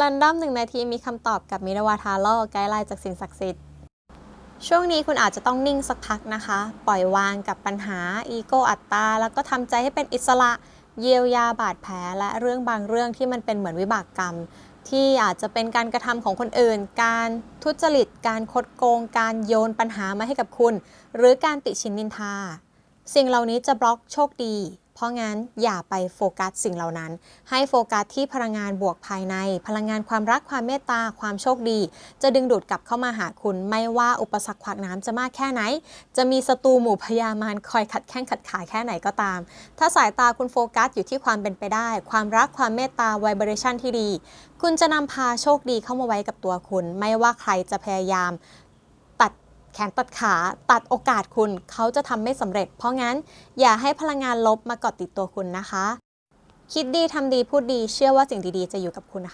รันดอมหนึ่งนาทีมีคำตอบกับมิราวาทาโลไกด์ไลน์จากสิ่งศักดิ์สิทธิ์ ช่วงนี้คุณอาจจะต้องนิ่งสักพักนะคะ ปล่อยวางกับปัญหาอีโกอัตตา แล้วก็ทำใจให้เป็นอิสระเยียวยาบาดแผลและเรื่องบางเรื่องที่มันเป็นเหมือนวิบากกรรม ที่อาจจะเป็นการกระทำของคนอื่น การทุจริต การคดโกง การโยนปัญหามาให้กับคุณ หรือการติชินนินทา สิ่งเหล่านี้จะบล็อกโชคดี เพราะงั้นอย่าไปโฟกัสสิ่งเหล่านั้น ให้โฟกัสที่พลังงานบวกภายใน พลังงานความรักความเมตตาความโชคดี จะดึงดูดกลับเข้ามาหาคุณ ไม่ว่าอุปสรรคขวากน้ำจะมากแค่ไหน จะมีศัตรูหมู่พญามารคอยขัดแข้งขัดขาแค่ไหนก็ตาม ถ้าสายตาคุณโฟกัสอยู่ที่ความเป็นไปได้ ความรักความเมตตาไวเบรชันที่ดี คุณจะนำพาโชคดีเข้ามาไว้กับตัวคุณ ไม่ว่าใครจะพยายาม แขนตัดขาตัดโอกาสคุณเขาจะทำไม่สำเร็จ เพราะงั้นอย่าให้พลังงานลบมาเกาะติดตัวคุณนะคะ คิดดีทำดีพูดดีเชื่อว่าสิ่งดีๆ จะอยู่กับคุณนะคะ